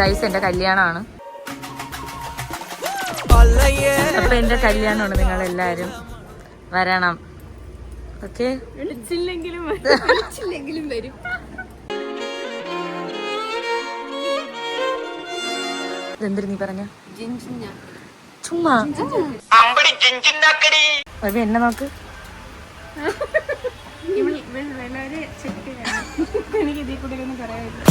Guys എന്റെ കല്യാണമാണ്. അപ്പൊ എന്റെ കല്യാണമാണ് നിങ്ങൾ എല്ലാരും വരണം. ഓക്കെ? വിളിച്ചില്ലെങ്കിലും വിളിച്ചില്ലെങ്കിലും വരും. എന്തിനു നീ പറഞ്ഞ? ചുമ്മാ. എന്നെ നോക്ക്. വളരെ എനിക്ക് ഇതിൽ കൂടെ ഒന്നും പറയാനില്ല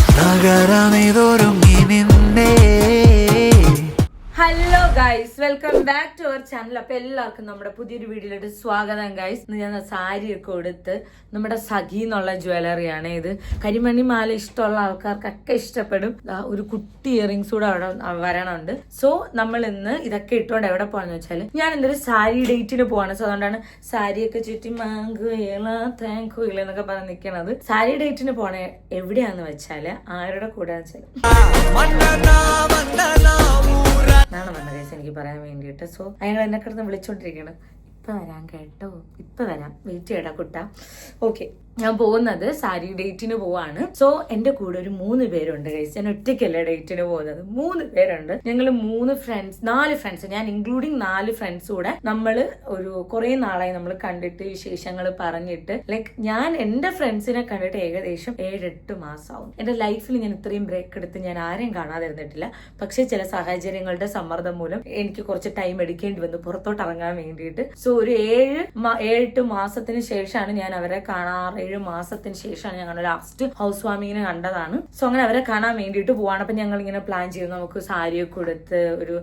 hello guys welcome back to our channel അപ്പൊ എല്ലാവർക്കും നമ്മുടെ പുതിയൊരു വീഡിയോയിലോട്ട് സ്വാഗതം ഗൈസ് ഇന്ന് ഞാൻ സാരി ഒക്കെ കൊടുത്ത് നമ്മുടെ സഖി എന്നുള്ള ജ്വല്ലറിയാണ് ഇത്. കരിമണി മാല ഇഷ്ടമുള്ള ആൾക്കാർക്കൊക്കെ ഇഷ്ടപ്പെടും. ഒരു കുട്ടി ഇയറിങ്സ് കൂടെ അവിടെ വരണുണ്ട്. സോ നമ്മൾ ഇന്ന് ഇതൊക്കെ ഇട്ടുകൊണ്ട് എവിടെ പോകാന്ന് വെച്ചാൽ ഞാൻ എന്തൊരു സാരി ഡേറ്റിന് പോവാണ്. സോ അതുകൊണ്ടാണ് സാരിയൊക്കെ ചുറ്റി മാങ്കുയില താങ്കുയില എന്നൊക്കെ പറഞ്ഞ് നിൽക്കണത് സാരി ഡേറ്റിന് പോണ എവിടെയാന്ന് വെച്ചാൽ ആരുടെ കൂടെ വെച്ചാൽ നാളെ വന്ന കേസ് എനിക്ക് പറയാൻ വേണ്ടിയിട്ട്. സോ അയാൾ എന്നെ കിടന്ന് വിളിച്ചോണ്ടിരിക്കണം ഇപ്പൊ വരാം കേട്ടോ. ഇപ്പൊ വരാം. വെയിറ്റ് ചെയ്യടാ കുട്ട. ഓക്കെ ഞാൻ പോകുന്നത് സാരി ഡേറ്റിന് പോവാണ്. സോ എന്റെ കൂടെ ഒരു മൂന്ന് പേരുണ്ട് ഗൈസ് ഞാൻ ഒറ്റയ്ക്കല്ല ഡേറ്റിന് പോകുന്നത്. മൂന്ന് പേരുണ്ട്. ഞങ്ങൾ മൂന്ന് ഫ്രണ്ട്സ് നാല് ഫ്രണ്ട്സ് ഞാൻ ഇൻക്ലൂഡിങ് നാല് ഫ്രണ്ട്സ് കൂടെ നമ്മൾ ഒരു കുറേ നാളായി നമ്മൾ കണ്ടിട്ട് വിശേഷങ്ങൾ പറഞ്ഞിട്ട് ലൈക്ക് ഞാൻ എന്റെ ഫ്രണ്ട്സിനെ കണ്ടിട്ട് ഏകദേശം ഏഴെട്ട് മാസമാവും എന്റെ ലൈഫിൽ ഞാൻ ഇത്രയും ബ്രേക്ക് എടുത്ത് ഞാൻ ആരെയും കാണാതിരുന്നിട്ടില്ല. പക്ഷേ ചില സാഹചര്യങ്ങളുടെ സമ്മർദ്ദം മൂലം എനിക്ക് കുറച്ച് ടൈം എടുക്കേണ്ടി വന്നു. പുറത്തോട്ട് ഇറങ്ങാൻ വേണ്ടിയിട്ട്. സോ ഒരു ഏഴ് ഏഴെട്ട് മാസത്തിന് ശേഷമാണ് ഞാൻ അവരെ കാണാറ്. ഏഴ് മാസത്തിന് ശേഷമാണ് ഞങ്ങൾ ലാസ്റ്റ് ഹൗസ് വാമിങ്ങിനെ കണ്ടതാണ്. സോ അങ്ങനെ അവരെ കാണാൻ വേണ്ടിയിട്ട് പോവാണ്. അപ്പൊ ഞങ്ങൾ ഇങ്ങനെ പ്ലാൻ ചെയ്തു നമുക്ക് സാരിയൊക്കെ കൊടുത്ത് ഒരു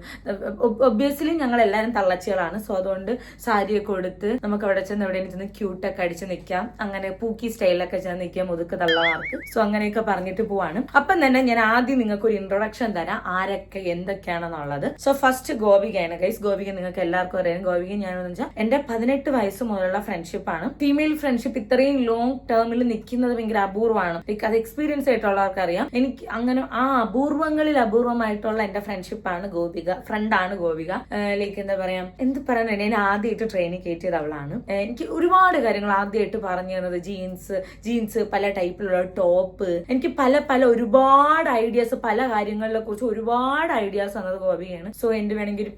ഒബ്വിയസ്ലി ഞങ്ങൾ എല്ലാവരും തള്ളച്ചികളാണ്. സോ അതുകൊണ്ട് സാരിയൊക്കെ കൊടുത്ത് നമുക്ക് അവിടെ ചെന്ന് എവിടെ ചെന്ന് ക്യൂട്ടൊക്കെ അടിച്ച് നിൽക്കാം അങ്ങനെ പൂക്കി സ്റ്റൈലൊക്കെ ചെന്ന് നിൽക്കാം ഒതുക്ക് തള്ളമാർക്ക് സോ അങ്ങനെയൊക്കെ പറഞ്ഞിട്ട് പോവാണ്. അപ്പം തന്നെ ഞാൻ ആദ്യം നിങ്ങൾക്ക് ഒരു ഇൻട്രൊഡക്ഷൻ തരാം. ആരൊക്കെ എന്തൊക്കെയാണെന്നുള്ളത്. സോ ഫസ്റ്റ് ഗോപികയാണ്. ഗൈസ് ഗോപിക നിങ്ങൾക്ക് എല്ലാവർക്കും അറിയാം. ഗോപിക ഞാനെന്ന് വെച്ചാൽ എന്റെ പതിനെട്ട് വയസ്സ് മുതലുള്ള ഫ്രണ്ട്ഷിപ്പ് ആണ് ഫീമെയിൽ ഫ്രണ്ട്ഷിപ്പ് ഇത്രയും ലോങ് ടേമിൽ നിൽക്കുന്നത് ഭയങ്കര അപൂർവമാണ്. ലൈക്ക് അത് എക്സ്പീരിയൻസ് ആയിട്ടുള്ളവർക്ക് അറിയാം എനിക്ക് അങ്ങനെ ആ അപൂർവങ്ങളിൽ അപൂർവമായിട്ടുള്ള എന്റെ ഫ്രണ്ട്ഷിപ്പ് ആണ് ഗോപിക. ഫ്രണ്ടാണ് ഗോപിക. ലൈക്ക് എന്താ പറയാ എന്ത് പറയാൻ ഞാൻ ആദ്യമായിട്ട് ട്രെയിനിങ് കയറ്റിയത് അവളാണ്. എനിക്ക് ഒരുപാട് കാര്യങ്ങൾ ആദ്യമായിട്ട് പറഞ്ഞു തന്നത്. ജീൻസ് ജീൻസ് പല ടൈപ്പിലുള്ള ടോപ്പ് എനിക്ക് പല പല ഒരുപാട് ഐഡിയാസ് പല കാര്യങ്ങളെ കുറിച്ച് ഒരുപാട് ഐഡിയാസ് തന്നത് ഗോപികയാണ്. സോ എന്റെ വേണമെങ്കിൽ ഒരു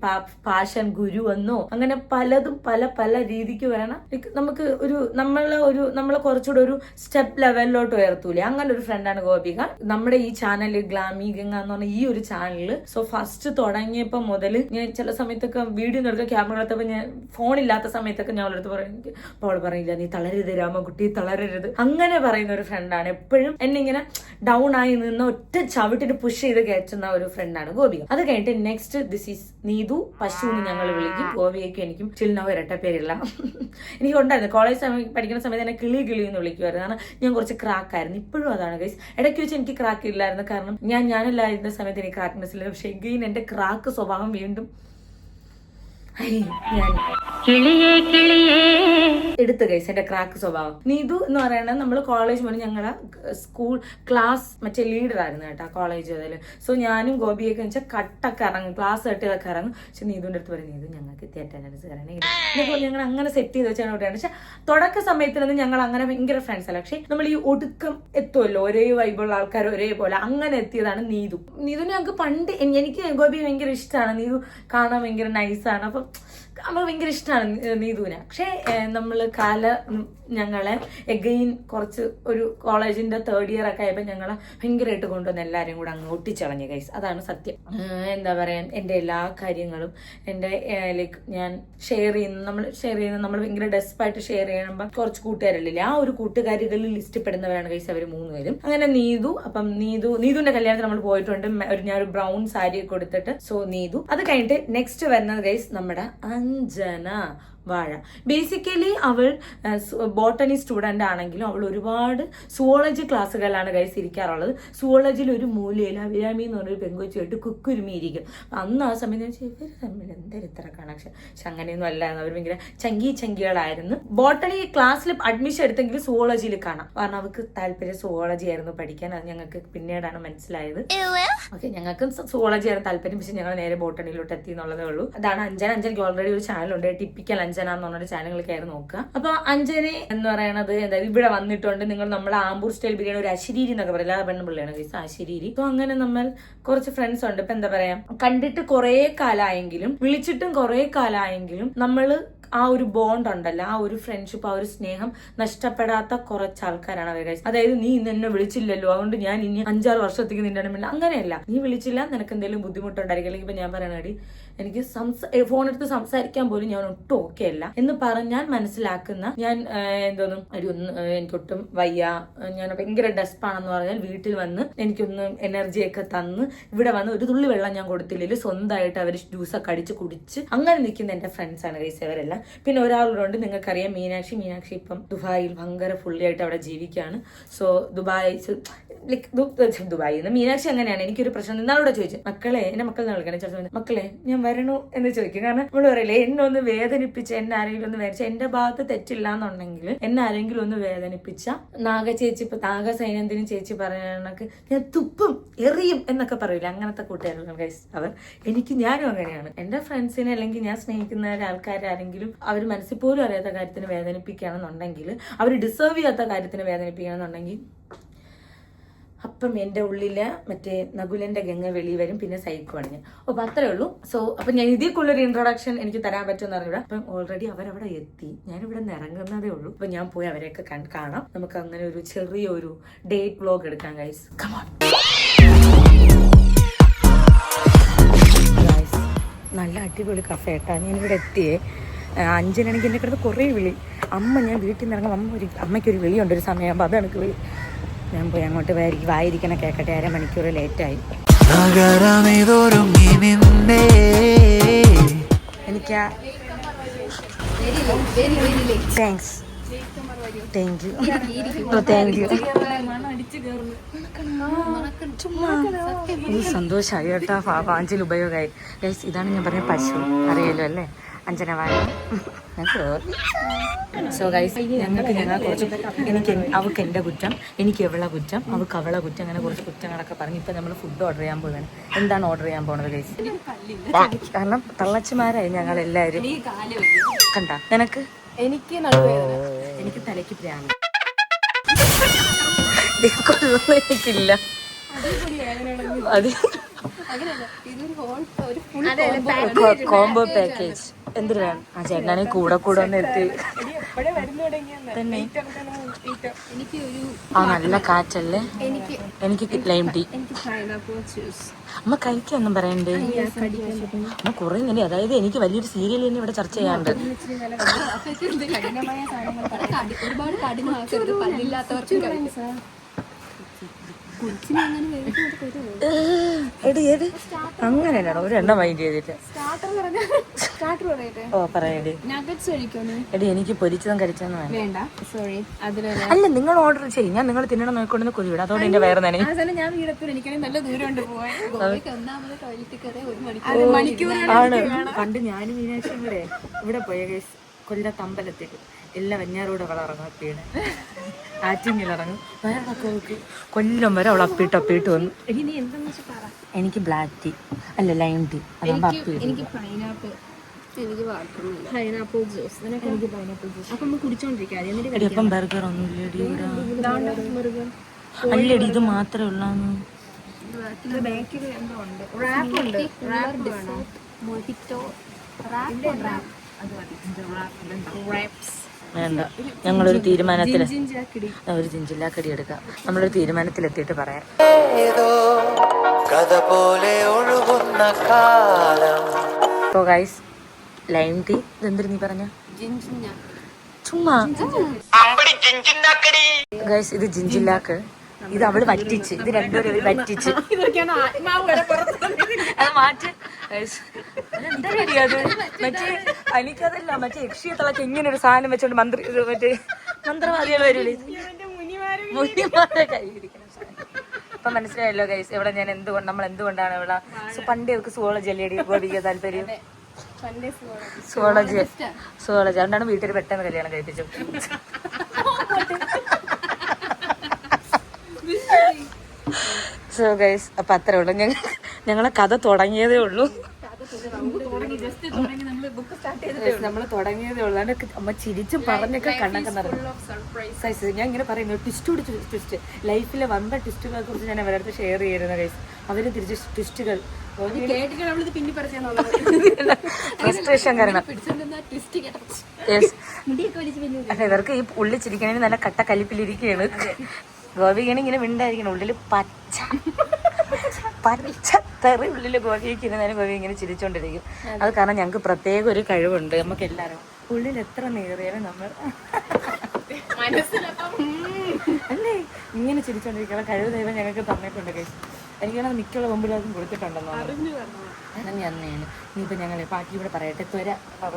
പാഷൻ ഗുരു എന്നോ അങ്ങനെ പലതും പല പല രീതിക്ക് വേണം. നമുക്ക് ഒരു നമ്മളെ ഒരു നമ്മളെ കുറച്ചുകൂടെ ഒരു സ്റ്റെപ്പ് ലെവലിലോട്ട് ഉയർത്തൂലേ. അങ്ങനെ ഒരു ഫ്രണ്ടാണ് ഗോപിക. നമ്മുടെ ഈ ചാനൽ ഗ്ലാമി ഗംഗ എന്ന് പറഞ്ഞ ഈ ഒരു ചാനലിൽ സോ ഫസ്റ്റ് തുടങ്ങിയപ്പോൾ മുതൽ ഞാൻ ചില സമയത്തൊക്കെ വീഡിയോ എടുക്കുക ക്യാമറ എടുത്തപ്പോൾ ഞാൻ ഫോണില്ലാത്ത സമയത്തൊക്കെ ഞാൻ അവളടുത്ത് പറയും അപ്പോൾ പറയില്ല നീ തളരരുത് രാമകുട്ടി തളരരുത്. അങ്ങനെ പറയുന്ന ഒരു ഫ്രണ്ടാണ് എപ്പോഴും എന്നെ ഇങ്ങനെ ഡൗൺ ആയി നിന്ന് ഒറ്റ ചവിട്ടിട്ട് പുഷ് ചെയ്ത് കയറ്റുന്ന ഒരു ഫ്രണ്ടാണ് ഗോപിക. അത് കഴിഞ്ഞിട്ട് നെക്സ്റ്റ് ദിസ് ഈസ് നീതു പശു എന്ന് ഞങ്ങൾ വിളിക്കും. ഗോപികയ്ക്കും എനിക്കും ചിൽനോ ഇരട്ട പേരില്ല. എനിക്ക് ഉണ്ടായിരുന്നു കോളേജ് സമയം പഠിക്കുന്ന സമയത്ത് എന്നെ കിളി കിളി എന്ന് വിളിക്കുമായിരുന്നു കാരണം ഞാൻ കുറച്ച് ക്രാക്ക് ആയിരുന്നു. ഇപ്പോഴും അതാണ് ഗൈസ് ഇടയ്ക്ക് വെച്ച് എനിക്ക് ക്രാക്ക് ഇല്ലായിരുന്നു. കാരണം ഞാൻ ഞാനില്ലായിരുന്ന സമയത്ത് എനിക്ക് ക്രാക്ക്നെസ് ഇല്ല. പക്ഷേ എഗെയിൻ എന്റെ ക്രാക്ക് സ്വഭാവം വീണ്ടും ഞാൻ എടുത്ത് ഗൈസ് എന്റെ ക്രാക്ക് സ്വഭാവം. നീതു എന്ന് പറയുന്നത് നമ്മൾ കോളേജ് മുതൽ ഞങ്ങളെ സ്കൂൾ ക്ലാസ് മറ്റേ ലീഡർ ആയിരുന്നു കേട്ടോ കോളേജ് അതിൽ സോ ഞാനും ഗോപിയൊക്കെ വെച്ചാൽ കട്ടൊക്കെ ഇറങ്ങും ക്ലാസ് കെട്ടിയതൊക്കെ ഇറങ്ങും. പക്ഷെ നീതുവിന്റെ അടുത്ത് പറയും നീതു ഞങ്ങൾക്ക് അറ്റൻഡൻസ് തരണേ ഞങ്ങൾ അങ്ങനെ സെറ്റ് ചെയ്ത് വെച്ചാണ് ഇവിടെയാണ് പക്ഷെ തുടക്ക സമയത്തിലൊന്നും ഞങ്ങൾ അങ്ങനെ ഭയങ്കര ഫ്രണ്ട്സ് അല്ല. പക്ഷെ നമ്മൾ ഈ ഒടുക്കം എത്തുമല്ലോ ഒരേ വൈബുള്ള ആൾക്കാർ ഒരേപോലെ അങ്ങനെ എത്തിയതാണ് നീതു. നീതുവിനെ ഞങ്ങൾക്ക് പണ്ട് എനിക്ക് ഗോപി ഭയങ്കര ഇഷ്ടമാണ്. നീതു കാണാൻ ഭയങ്കര നൈസാണ് അപ്പം നമ്മൾ ഭയങ്കര ഇഷ്ടമാണ് നീതുവിനെ. പക്ഷേ നമ്മൾ കാല ഞങ്ങളെ എഗെയിൻ കുറച്ച് ഒരു കോളേജിന്റെ തേർഡ് ഇയർ ഒക്കെ ആയപ്പോൾ ഞങ്ങളെ ഭയങ്കരമായിട്ട് കൊണ്ടുവന്ന് എല്ലാവരും കൂടെ അങ്ങ് ഒട്ടിച്ചളഞ്ഞു ഗൈസ് അതാണ് സത്യം. എന്താ പറയാ എന്റെ എല്ലാ കാര്യങ്ങളും എന്റെ ലൈക്ക് ഞാൻ ഷെയർ ചെയ്യുന്ന നമ്മൾ ഷെയർ ചെയ്യുന്ന നമ്മൾ ഭയങ്കര ഡെസ്പായിട്ട് ഷെയർ ചെയ്യുമ്പോൾ കുറച്ച് കൂട്ടുകാരല്ലേ ആ ഒരു കൂട്ടുകാരികളിൽ ലിസ്റ്റ് പെടുന്നവരാണ് ഗൈസ് അവർ മൂന്നുപേരും അങ്ങനെ നീതു അപ്പം നീതു നീതുവിന്റെ കല്യാണത്തിന് നമ്മൾ പോയിട്ടുണ്ട് ഒരു ഞാൻ ഒരു ബ്രൗൺ സാരി കൊടുത്തിട്ട് സോ നീതു അത് കഴിഞ്ഞിട്ട് നെക്സ്റ്റ് വരുന്നത് ഗൈസ് നമ്മുടെ അഞ്ജന. വാഴ. ബേസിക്കലി അവൾ ബോട്ടണി സ്റ്റുഡന്റ് ആണെങ്കിലും അവൾ ഒരുപാട് സുവോളജി ക്ലാസ്സുകളിലാണ് കഴിച്ചിരിക്കാറുള്ളത് സുവോളജിയിൽ ഒരു മൂലയിൽ അഭിരാമി എന്ന് പറഞ്ഞൊരു പെങ്കൊച്ചുമായിട്ട് കുക്കുരുമി ഇരിക്കും അന്ന് ആ സമയത്ത് ചോദിച്ചു, ഇവർ തമ്മിൽ എന്തൊരു ഇത്ര കണക്ഷൻ പക്ഷെ അങ്ങനെയൊന്നും അല്ലായിരുന്നു അവർ ഭയങ്കര ചങ്കി ചങ്കികളായിരുന്നു. ബോട്ടണി ക്ലാസ്സിൽ അഡ്മിഷൻ എടുത്തെങ്കിൽ സുവോളജിയിൽ കാണാം. കാരണം അവർക്ക് താല്പര്യം സുവോളജി ആയിരുന്നു പഠിക്കാൻ. അത് ഞങ്ങൾക്ക് പിന്നീടാണ് മനസ്സിലായത്. ഓക്കെ ഞങ്ങൾക്ക് സുവോളജി ആയിരുന്നു താല്പര്യം. പക്ഷെ ഞങ്ങൾ നേരെ ബോട്ടണിയിലോട്ട് എത്തി എന്നുള്ളതേ ഉള്ളൂ. അതാണ് അഞ്ചൻ. അഞ്ചൻ ഓൾറെഡി ഒരു ചാനലുണ്ട് ടിപ്പിക്കൽ അഞ്ചൻ അഞ്ജന എന്ന് പറഞ്ഞൊരു ചാനലിൽ കയറി നോക്കുക. അപ്പൊ അഞ്ജന എന്ന് പറയുന്നത് എന്താ ഇവിടെ വന്നിട്ടുണ്ട്. നിങ്ങൾ നമ്മളെ ആമ്പൂർ സ്റ്റൈൽ ബിരിയാണി ഒരു അശരീരി എന്നൊക്കെ പറയില്ല പെണ്ണുപിള്ളിയാണ് കേസ് അശരീരി. അപ്പൊ അങ്ങനെ നമ്മൾ കുറച്ച് ഫ്രണ്ട്സ് ഉണ്ട്. ഇപ്പൊ എന്താ പറയാ? കണ്ടിട്ട് കുറേ കാലമായെങ്കിലും വിളിച്ചിട്ടും കുറേ കാലമായെങ്കിലും നമ്മൾ ആ ഒരു ബോണ്ട് ഉണ്ടല്ലോ. ആ ഒരു ഫ്രണ്ട്ഷിപ്പ് ആ ഒരു സ്നേഹം നഷ്ടപ്പെടാത്ത കുറച്ച് ആൾക്കാരാണ് അവർ അതായത് നീ ഇന്ന് എന്നെ വിളിച്ചില്ലല്ലോ. അതുകൊണ്ട് ഞാൻ ഇനി അഞ്ചാറ് വർഷത്തേക്ക് നിന്റെ അങ്ങനെയല്ല. നീ വിളിച്ചില്ല. നിനക്ക് എന്തെങ്കിലും ബുദ്ധിമുട്ടുണ്ടായിരിക്കും. അല്ലെങ്കിൽ ഇപ്പൊ ഞാൻ പറയണടി എനിക്ക് സംസ ഫോൺ എടുത്ത് സംസാരിക്കാൻ പോലും ഞാൻ ഒട്ടും ഓക്കെ അല്ല. എന്ന് പറഞ്ഞാൽ മനസ്സിലാക്കുന്ന ഞാൻ എന്തോന്ന്? ഒന്ന് എനിക്കൊട്ടും വയ്യ. ഞാൻ ഭയങ്കര ഡെസ്പാണെന്ന് പറഞ്ഞാൽ വീട്ടിൽ വന്ന് എനിക്കൊന്ന് എനർജിയൊക്കെ തന്ന് ഇവിടെ വന്ന് ഒരു തുള്ളി വെള്ളം ഞാൻ കൊടുത്തില്ലെങ്കിൽ സ്വന്തമായിട്ട് അവർ ജ്യൂസൊക്കെ അടിച്ച് കുടിച്ച് അങ്ങനെ നിൽക്കുന്ന എന്റെ ഫ്രണ്ട്സ് ആണ് ഗൈസ് അവരെല്ലാം പിന്നെ ഒരാളുണ്ട് നിങ്ങൾക്കറിയാം മീനാക്ഷി. മീനാക്ഷി ഇപ്പം ദുബായിൽ ഭയങ്കര ഫുള്ളി ആയിട്ട് അവിടെ ജീവിക്കുകയാണ്. So Dubai like Dubai Meenakshi അങ്ങനെയാണ് എനിക്കൊരു പ്രശ്നം നിന്നാളോട് ചോദിച്ചു മക്കളെ എന്നെ മക്കൾ നൽകണേ ചോദിച്ചു മക്കളെ ഞാൻ വരണു എന്ന് ചോദിക്കും. കാരണം നമ്മൾ പറയില്ലേ എന്നെ ഒന്ന് വേദനിപ്പിച്ച് എന്നെ ആരെങ്കിലും ഒന്ന് വേദിച്ച എന്റെ ഭാഗത്ത് തെറ്റില്ല എന്നുണ്ടെങ്കിൽ എന്നെ ആരെങ്കിലും ഒന്ന് വേദനിപ്പിച്ച നാഗ ചേച്ചി ഇപ്പൊ നാഗ സൈനന്ദിനി ചേച്ചി പറയണക്ക് ഞാൻ തുപ്പും എറിയും എന്നൊക്കെ പറയില്ല അങ്ങനത്തെ കൂട്ടുകാരാണ് അവർ എനിക്ക് ഞാനും അങ്ങനെയാണ്. എന്റെ ഫ്രണ്ട്സിനെ അല്ലെങ്കിൽ ഞാൻ സ്നേഹിക്കുന്ന ആൾക്കാരാരെങ്കിലും അവർ മനസ്സിൽ പോലും അറിയാത്ത കാര്യത്തിന് വേദനിപ്പിക്കുകയാണെന്നുണ്ടെങ്കിൽ അവർ ഡിസേർവ് ചെയ്യാത്ത കാര്യത്തിന് വേദനിപ്പിക്കുകയാണെന്നുണ്ടെങ്കിൽ അപ്പം എന്റെ ഉള്ളിൽ മറ്റേ നകുലന്റെ ഗംഗ വെളി വരും പിന്നെ സൈക്കോണ് ഞാൻ. അപ്പോൾ അത്രേ ഉള്ളൂ. സോ അപ്പം ഞാൻ ഇതിൽ കൂടുതലൊരു ഇൻട്രൊഡക്ഷൻ എനിക്ക് തരാൻ പറ്റുമെന്ന് അറിഞ്ഞൂടാ അപ്പം ഓൾറെഡി അവരവിടെ എത്തി. ഞാനിവിടെ നിന്ന് ഇറങ്ങുന്നതേ ഉള്ളൂ. അപ്പം ഞാൻ പോയി അവരെയൊക്കെ കാണാം. നമുക്ക് അങ്ങനെ ഒരു ചെറിയൊരു ഡേറ്റ് ബ്ലോഗ് എടുക്കാം ഗൈസ് കമോൺ നല്ല അടിപൊളി കഫേ ഞാൻ ഇവിടെ എത്തിയേ. അഞ്ചിനാണെങ്കിൽ എന്നെ കിടന്ന് കുറേ വിളി. അമ്മ ഞാൻ വീട്ടിൽ നിന്ന് ഇറങ്ങും അമ്മ ഒരു അമ്മയ്ക്കൊരു വിളിയുണ്ട് ഒരു സമയമാകുമ്പോൾ അത് എനിക്ക് വിളി. ഞാൻ പോയി അങ്ങോട്ട് വായി വായിരിക്കണ കേൾക്കട്ടെ അരമണിക്കൂർ ലേറ്റായി. എനിക്ക് താങ്ക്സ് താങ്ക് യു ഓ താങ്ക് യു ഈ സന്തോഷമായി കേട്ടോ പാഞ്ചിൽ ഉപയോഗമായി. ഗൈസ് ഇതാണ് ഞാൻ പറഞ്ഞ പശു. അറിയാലോ അല്ലേ? അഞ്ജനവാഴ സോ ഗൈസ് ഞങ്ങൾക്ക് ഞങ്ങൾ കുറച്ച് എനിക്ക് അവൾക്ക് എന്റെ കുറ്റം എനിക്ക് എവള കുറ്റം അവൾക്ക് അവളെ കുറ്റം അങ്ങനെ കുറച്ച് കുറ്റങ്ങളൊക്കെ പറഞ്ഞു ഇപ്പം നമ്മൾ ഫുഡ് ഓർഡർ ചെയ്യാൻ പോവുകയാണ് എന്താണ് ഓർഡർ ചെയ്യാൻ പോണത് ഗൈസ് കാരണം തള്ളച്ചമാരായി ഞങ്ങൾ എല്ലാവരും കണ്ട? നിനക്ക്? എനിക്ക് എനിക്ക് തലയ്ക്ക് പ്രാന്ത് എനിക്കില്ല. കോംബോ പാക്കേജ് എന്തിനു? വേണം ആ ചേട്ടനാണെ കൂടെ കൂടെ നിർത്തി എത്തി തന്നെ ആ നല്ല കാറ്റല്ലേ? എനിക്ക് എനിക്ക് ലൈം ടീ അമ്മ കഴിക്കൊന്നും പറയണ്ടേ? അമ്മ കുറെ ഇങ്ങനെ അതായത് എനിക്ക് വലിയൊരു സീരിയൽ തന്നെ ഇവിടെ ചർച്ച ചെയ്യാണ്ട് ഒരുപാട് പല്ലില്ലാത്തവർക്ക് കൊച്ചിനെ അങ്ങനെ വേവിച്ച് കൊടുക്കരുത് എടി ഏത് അങ്ങനെയല്ലാണോ ഒരു എണ്ണ മൈൻഡ് ചെയ്തിട്ട് ഓ പറയടി എടി എനിക്ക് പൊരിച്ചതും കരിച്ചതും വേണം വേണ്ട. സോറി അല്ല നിങ്ങൾ ഓർഡർ ചെയ്യും. ഞാൻ നിങ്ങൾ തിന്നണം നോക്കിക്കൊണ്ടെന്ന് കൊതിവിടും അതോടെ എന്റെ വയറ് നനയും ആണ് പണ്ട് ഞാനും മീനാക്ഷിയും കൂടെ ഇവിടെ പോയ കൊല്ലത്ത് അമ്പലത്തിൽ എല്ലാം വെഞ്ഞാറൂടെ അവൾ ഇറങ്ങും അപ്പീടെ ആറ്റിങ്ങിൽ ഇറങ്ങും വേറെ നോക്കി കൊല്ലം വരെ അവൾ അപ്പിട്ട് അപ്പിട്ട് വന്നു. ഇനി എന്താന്ന് വെച്ചാൽ പറ. എനിക്ക് ബ്ലാക്ക് ടീ അല്ല ലൈം ടീ അതാകുമ്പോ അപ്പി എനിക്ക് പൈനാപ്പിൾ എനിക്ക് വാട്ടർ പൈനാപ്പിൾ ജ്യൂസ് എനിക്ക് പൈനാപ്പിൾ ജ്യൂസ് അപ്പം നമ്മൾ കുടിച്ചോണ്ടിരിക്കാം. എന്നിട്ട് അപ്പം ബർഗർ ഒന്നും ഇല്ലടി മൃഗം അല്ലടി ഇത് മാത്രമേ ഉള്ളാന്ന്. ബേക്കിൽ എന്തോ ഉണ്ട്. റാപ്പ് ഉണ്ട്. റാപ്പ് വേണോ? മോഹിറ്റോ റാപ്പ് റാപ്പ് അത് മതി. റാപ്സ് വേണ്ട. ഞങ്ങളൊരു തീരുമാനത്തിൽ ഒരു ജിഞ്ചില്ലാക്കടി എടുക്കാം. നമ്മളൊരു തീരുമാനത്തിലെത്തിയിട്ട് പറയാം. കഥ പോലെ ഒഴുകുന്ന കാലം. അപ്പോൾ ഗൈസ് ലൈം ടീ ഇതെന്തിനു നീ പറഞ്ഞ? ചുമ്മാ. ഗൈസ് ഇത് ജിഞ്ചില്ലാക്ക് ഇത് അവൾ വറ്റിച്ച്. ഇത് രണ്ടുപേരും പുറത്ത് അത് മാറ്റ്. അതെന്താ ready അത്? മറ്റേ എനിക്കതല്ല മറ്റേ യക്ഷിയെ തളക്ക് ഇങ്ങനെ ഒരു സാധനം വെച്ചോണ്ട് മന്ത്രി മറ്റേ മന്ത്രവാദികൾ വരൂലേ? മുനിമാരെ സാധനം. ഇപ്പൊ മനസ്സിലായല്ലോ ഗൈസ് ഇവിടെ ഞാൻ എന്തുകൊണ്ട് നമ്മൾ എന്തുകൊണ്ടാണ് ഇവിടെ പണ്ടേ അവർക്ക് സുവോളജി അല്ലേ ഗോപിക താല്പര്യം? സുവോളജി. സുവോളജി. അതുകൊണ്ടാണ് വീട്ടിൽ പെട്ടെന്ന് കല്യാണം കഴിപ്പിച്ചത്. സോ ഗൈസ് അപ്പൊ അത്രേ ഉള്ളൂ. ഞങ്ങൾ ഞങ്ങളെ കഥ തുടങ്ങിയതേ ഉള്ളൂ. നമ്മൾ തുടങ്ങിയതേ ഉള്ളൂ. അതൊക്കെ അമ്മ ചിരിച്ചും പറഞ്ഞൊക്കെ കണ്ണൊക്കെ നിറഞ്ഞു. ഞാൻ ഇങ്ങനെ പറയുന്നു ട്വിസ്റ്റ് പിടിച്ച് ട്വിസ്റ്റ് ലൈഫിലെ വന്ന ട്വിസ്റ്റുകളെ കുറിച്ച് ഞാൻ അവരടുത്ത് ഷെയർ ചെയ്യുന്ന കൈസ് അവർ തിരിച്ച് ട്വിസ്റ്റുകൾ ഇവർക്ക് ഈ ഉള്ളി ചിരിക്കണേന് നല്ല കട്ട കലിപ്പിലിരിക്കുകയാണ് ഗോപികയാണ് ഇങ്ങനെ മിണ്ടായിരിക്കണം ഉള്ളിൽ പച്ച പച്ച തെറി ഉള്ളിൽ ഗോപിക്ക് ഇരുന്നാലും ഗോപി ഇങ്ങനെ ചിരിച്ചോണ്ടിരിക്കും. അത്. കാരണം ഞങ്ങൾക്ക് പ്രത്യേക ഒരു കഴിവുണ്ട്. നമുക്ക് എല്ലാവരും ഉള്ളിൽ എത്ര നേറിയാലും നമ്മൾ അല്ലേ? ഇങ്ങനെ ചിരിച്ചോണ്ടിരിക്കണം കഴിവ് ദൈവം ഞങ്ങൾക്ക് തന്നിട്ടുണ്ട് കൈ എനിക്കാണ് മിക്കുള്ള മുമ്പിലും കൊടുത്തിട്ടുണ്ടെന്നോ അങ്ങനെ അന്നയാണ് ഇനിയിപ്പോൾ ഞങ്ങൾ ബാക്കി ഇവിടെ പറയട്ടെ. ത്വര.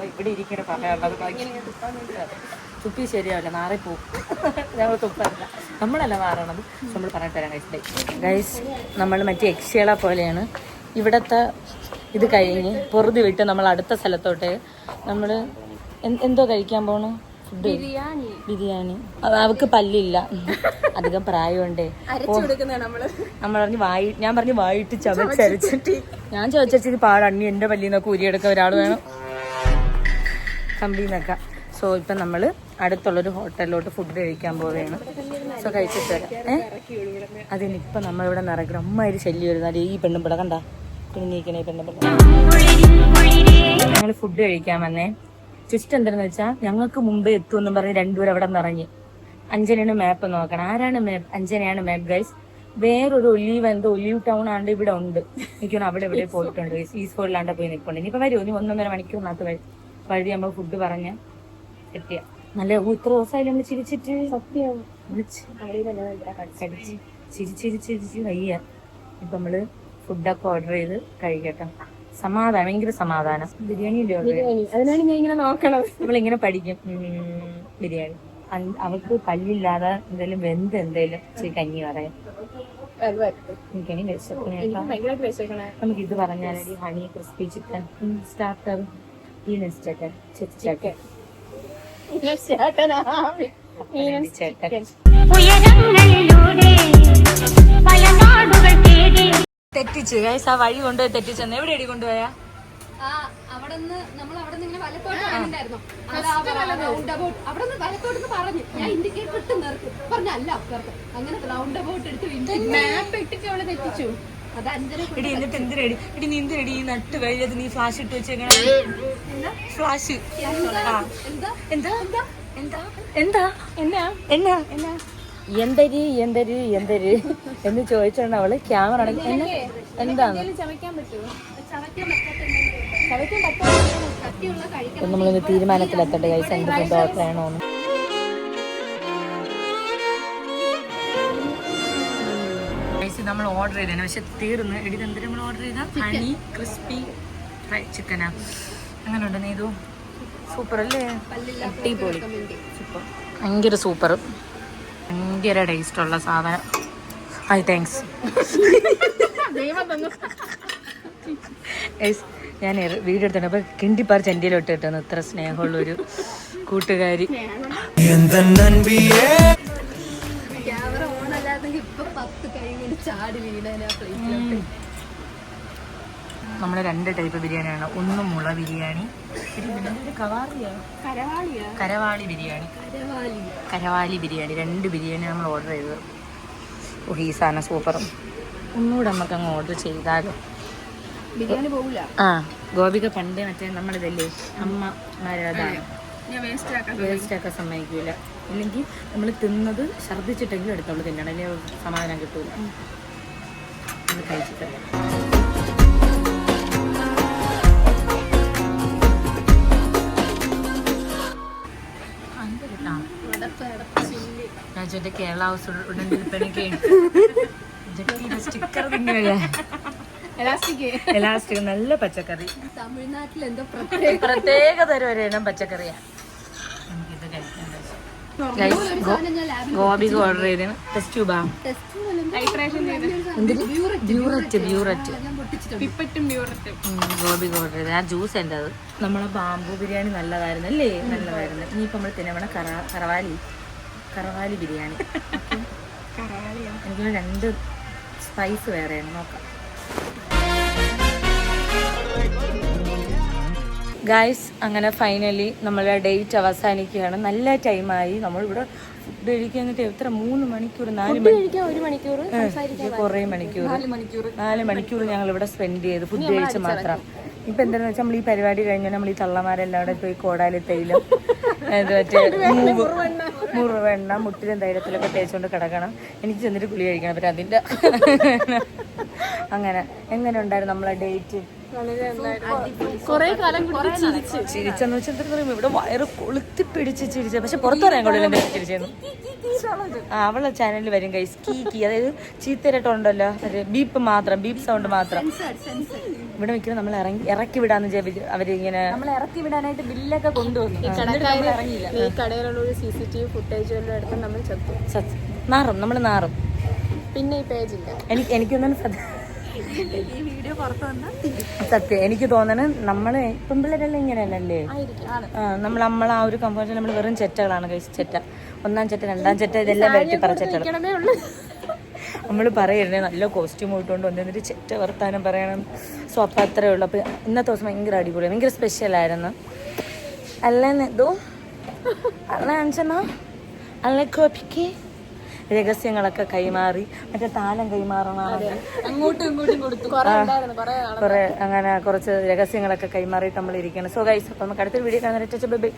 ഇവിടെ ഇരിക്കണ പറയാനുള്ളത് ബാക്കി. തുപ്പി ശരിയാവില്ല പോകും ഞങ്ങൾ തുപ്പല്ല. നമ്മളല്ല മാറണത് നമ്മൾ പറഞ്ഞു തരാം ഗൈസ് ഗൈസ് നമ്മൾ മറ്റേ യക്ഷികളെ പോലെയാണ്. ഇവിടത്തെ ഇത് കഴിഞ്ഞ് പൊറുതി വിട്ട് നമ്മൾ അടുത്ത സ്ഥലത്തോട്ട് നമ്മൾ എന്തോ കഴിക്കാൻ പോണു? ഫുഡ് ബിരിയാണി. ബിരിയാണി. അവക്ക് പല്ലില്ല. അധികം പ്രായമുണ്ടേ. നമ്മൾ. നമ്മൾ പറഞ്ഞു വായി ഞാൻ പറഞ്ഞു വായിട്ട് ചവച്ചരച്ചിട്ട് ഞാൻ ചവച്ചരച്ചിട്ട് പാടണ്ണി എന്റെ പല്ലിൽ നിന്നൊക്കെ ഉരിയെടുക്കാൻ ഒരാൾ വേണം. കമ്പിന്നൊക്കെ സോ ഇപ്പം നമ്മൾ അടുത്തുള്ളൊരു ഹോട്ടലിലോട്ട് ഫുഡ് കഴിക്കാൻ പോവുകയാണ്. സോ കഴിച്ചിട്ട് വരാം. ഏ? അതിനിപ്പം നമ്മളിവിടെ നിറയ്ക്കണം. അമ്മാതിരി ശല്യം വരുന്നത് ഈ പെണ്ണും പിള്ള കണ്ട? പിന്നെ പെണ്ണും പിള്ള ഞങ്ങൾ ഫുഡ് കഴിക്കാൻ വന്നേ. ട്വിസ്റ്റ് എന്താണെന്ന് വെച്ചാൽ ഞങ്ങൾക്ക് മുമ്പേ എത്തുമെന്നും പറഞ്ഞ് രണ്ടുപേരും അവിടെ നിറഞ്ഞ്. അഞ്ജനയാണ് മാപ്പ് നോക്കണം. ആരാണ് മാപ്പ് അഞ്ജനയാണ് മാപ്പ് ഗൈസ് വേറൊരു ഒലീവ് എന്തോ ഒലീവ് ടൗൺ ആണ്ട് ഇവിടെ ഉണ്ട്. എനിക്കൊന്ന് അവിടെ ഇവിടെ പോയിട്ടുണ്ട്. ഈസ് ഈ സ്പോട്ടിലാണ്ട് പോയി നിൽപ്പുണ്ട്. ഇനിയിപ്പോൾ വരുമോ ഇനി ഒന്നൊന്നര മണിക്കൂറിനകത്ത് വരും വഴി നമ്മൾ ഫുഡ് പറഞ്ഞ് എത്തിയ. നല്ല ഇത്ര ദിവസമായാലും നമ്മൾ ചിരിച്ചിട്ട് സത്യം കടിച്ച് ചിരിച്ച് ചിരിച്ച് ചിരിച്ച് വയ്യ. ഇപ്പം നമ്മൾ ഫുഡൊക്കെ ഓർഡർ ചെയ്ത് കഴിക്കട്ടെ. സമാധാനം ഭയങ്കര സമാധാനം. ബിരിയാണി അതിനാണ് ഞാൻ ഇങ്ങനെ നോക്കണം നമ്മളിങ്ങനെ പഠിക്കും. ബിരിയാണി. അവർക്ക് പല്ലില്ലാതെ എന്തെങ്കിലും വെന്ത് എന്തെങ്കിലും ഇച്ചിരി കഞ്ഞി പറയാം. നമുക്ക് ഇത് പറഞ്ഞാൽ ഹണി ക്രിസ്പി ചിക്കൻ സ്റ്റാർട്ടർ ഈ നെസ്റ്റൊക്കെ ചിക്കൻ തെറ്റിച്ച്. ഗൈസ് ആ വഴി കൊണ്ടുപോയി തെറ്റിച്ചെന്ന്. എവിടെ അടി കൊണ്ടുപോയാ? ആ അവിടെ നിന്ന് നമ്മൾ അവിടെ നിന്ന് ഇങ്ങനെ വലത്തോട്ട് പറഞ്ഞിട്ടുണ്ടായിരുന്നു റൗണ്ട് അബൌട്ട് അവിടെ നിന്ന് വലത്തോട്ട് പറഞ്ഞു. ഞാൻ ഇൻഡിക്കേറ്റർ ഇട്ട് നിർത്തി. പറഞ്ഞ അല്ല അപ്പുറത്ത് അങ്ങനെ റൗണ്ട് അബൌട്ട് എടുത്ത് മാപ്പ് ഇട്ടിട്ട് തെറ്റിച്ചു. എടി എന്നിട്ട് എന്തിനടി എടി? നീ എന്തിനടി ഈ നട്ട് കഴിഞ്ഞത് നീ ഫ്ലാഷ് ഇട്ട് വെച്ചേക്കണ? ഫ്ലാഷ്. എന്താ? എന്താ? എന്താ? എന്താ? എന്താ? എന്നാ? എന്നാ? എന്നാ? എന്തരി എന്തരി എന്തരി? എന്ന് ചോദിച്ചാണ് അവൾ ക്യാമറ എന്താണ്? നമ്മളൊന്ന് തീരുമാനത്തിലെത്തട്ടെ കൈസ് എന്ത് ഫുഡ് ഓർഡർ ചെയ്യണോന്ന് ഓർഡർ ചെയ്തേനെ. പക്ഷെ തീർന്ന്. എടി എന്തിനാ നമ്മൾ ഓർഡർ ചെയ്ത? ഹണി ക്രിസ്പി ഫ്രൈ ചിക്കനാ അങ്ങനെ ഉണ്ട് നീതു. സൂപ്പർ അല്ലേ? അടിപൊളി. സൂപ്പർ ഭയങ്കര സൂപ്പർ ഭയങ്കര ടേസ്റ്റുള്ള സാധനം. ഹൈ താങ്ക്സ് ഞാൻ വീഡിയോ എടുത്തിട്ടുണ്ട് അപ്പൊ കിണ്ടിപ്പാർ ചെണ്ടിയിലോട്ട് ഇട്ടു ഇത്ര സ്നേഹമുള്ളൊരു കൂട്ടുകാരി. ക്യാമറ ഓൺ അല്ലാതെ ഇപ്പൊ പത്ത് കഴിഞ്ഞിട്ട് ചാടി വീണേനെ ആ പ്ലേറ്റിലോട്ട് നമ്മൾ രണ്ട് ടൈപ്പ് ബിരിയാണിയാണ് ഒന്ന് മുള ബിരിയാണി. കരവാളി ബിരിയാണി. കരവാളി. ബിരിയാണി. രണ്ട് ബിരിയാണി നമ്മൾ ഓർഡർ ചെയ്തത്. ഓ ഈ സാധനം സൂപ്പറും ഒന്നുകൂടെ നമുക്ക് അങ്ങ് ഓർഡർ ചെയ്താലോ? ബിരിയാണി പോകില്ല ആ ഗോപിക പണ്ടേ മറ്റേ നമ്മളിതല്ലേ? അമ്മ മരതാണ് ഞാൻ വേസ്റ്റ് ആക്കാൻ വേസ്റ്റ് ഒക്കെ സമ്മതിക്കൂല. ഇല്ലെങ്കിൽ നമ്മൾ തിന്നത് ഛർദ്ദിച്ചിട്ടെങ്കിലും എടുത്തോളൂ തിന്നണം. അല്ലെങ്കിൽ സമാധാനം കിട്ടൂല. അത് കഴിച്ചിട്ട് ഞാൻ ചോദിച്ച കേരള ഹൗസ് ഉടൻ സ്റ്റിക്കർ തിന്നുകയാ എലാസ്റ്റിക്. എലാസ്റ്റിക് നല്ല പച്ചക്കറി. തമിഴ്നാട്ടിൽ എന്തോ പ്രത്യേക പ്രത്യേക തരം ഒരു ഇനം പച്ചക്കറിയാ. നമുക്കിത് കഴിക്കാൻ ഗോപിക്ക് ഓർഡർ ചെയ്തേന്. ടെസ്റ്റ് ട്യൂബാ ബ്യൂററ്റ് ബ്യൂററ്റ് ഓർഡർ ആ ജ്യൂസ് എന്റെ അത്? നമ്മളെ ബാമ്പു ബിരിയാണി നല്ലതായിരുന്നു അല്ലേ? നല്ലതായിരുന്നു. ഇനിയിപ്പോൾ നമ്മൾ തിന്നവണ കറ കറവാലി. കറവാലി ബിരിയാണി. എനിക്ക് രണ്ട് സ്പൈസ് വേറെയാണ്. നോക്കാം. ഗായ്സ് അങ്ങനെ ഫൈനലി നമ്മളെ ഡേറ്റ് അവസാനിക്കുകയാണ്. നല്ല ടൈമായി നമ്മളിവിടെ ഫുഡ് കഴിക്കാൻ എന്നിട്ട് എത്ര? മൂന്ന് മണിക്കൂർ നാല് മണിക്കൂർ കുറേ മണിക്കൂർ. നാല് മണിക്കൂർ. ഞങ്ങൾ ഇവിടെ സ്പെൻഡ് ചെയ്ത് ഫുഡ് കഴിച്ച് മാത്രം. ഇപ്പൊ എന്താണെന്ന് വെച്ചാൽ നമ്മൾ ഈ പരിപാടി കഴിഞ്ഞാൽ നമ്മൾ ഈ തള്ളമാരെല്ലാം അവിടെ പോയി കോടാലി തൈലം മറ്റേ മുറുവെണ്ണ. മുട്ടിലും തൈലത്തിലൊക്കെ തേച്ചുകൊണ്ട് കിടക്കണം. എനിക്ക് ചെന്നിട്ട് കുളി കഴിക്കണം പിന്നെ അതിന്റെ അങ്ങനെ. എങ്ങനെ ഉണ്ടായിരുന്നു നമ്മളെ ഡേറ്റ് കൊറേ കാലം ചിരിച്ച്. ചിരിച്ചെന്ന് വെച്ചാൽ എന്താ പറയുക ഇവിടെ വയറ് കൊളുത്തി പിടിച്ച് ചിരിച്ച. പക്ഷെ പുറത്തറിയാൻ കൊള്ളില്ല ചിരിച്ചെന്ന് ആ അവളെ ചാനലിൽ വരും കൈസ് കീ കീ. അതായത് ചീത്തരട്ടുണ്ടല്ലോ ഒരു ബീപ്പ് മാത്രം ബീപ്പ് സൗണ്ട് മാത്രം. ഇവിടെ മിക്കവാറും നമ്മൾ ഇറങ്ങി ഇറക്കി വിടാന്ന് വിചാരിച്ച് അവരിങ്ങനെ നമ്മൾ ഇറക്കി വിടാനായിട്ട് ബില്ലൊക്കെ കൊണ്ടുവന്നു. ഈ കടയിലുള്ള ഒരു C C T V footage എല്ലാം എടുത്ത് നമ്മൾ നാറും നമ്മൾ നാറും. പിന്നെ ഈ പേജില്ല എനിക്ക് എനിക്കൊന്നും സത്യം സത്യം എനിക്ക് തോന്നണ നമ്മൾ പെമ്പിള്ളേരെല്ലാം ഇങ്ങനെയല്ലേ നമ്മൾ നമ്മളെ ആ ഒരു കംഫർട്ട് നമ്മൾ വെറും ചെറ്റകളാണ് കഴിച്ച് ചെറ്റ. ഒന്നാം ചെറ്റ രണ്ടാം ചെറ്റ ഇതെല്ലാം പറ ചെറ്റ നമ്മൾ പറയരുതേ നല്ല കോസ്റ്റ്യൂം ഇട്ടുകൊണ്ട് വന്നിട്ട് ചെറ്റ വർത്താനം പറയണം. സോ അപ്പം അത്രേ ഉള്ളൂ. അപ്പൊ ഇന്നത്തെ ദിവസം ഭയങ്കര അടിപൊളി ഭയങ്കര സ്പെഷ്യലായിരുന്നു അല്ല ഇതോ അല്ല അഞ്ചന അല്ല കോപ്പിക്ക് രഹസ്യങ്ങളൊക്കെ കൈമാറി. മറ്റേ താലം കൈമാറണം അങ്ങോട്ടും ഇങ്ങോട്ടും കൊടുത്തു. കുറെ അങ്ങനെ കുറച്ച് രഹസ്യങ്ങളൊക്കെ കൈമാറിയിട്ട് നമ്മൾ ഇരിക്കണം സോ ഗൈസ് അപ്പം നമുക്ക് അടുത്തൊരു വീഡിയോ കാണാൻ ബൈ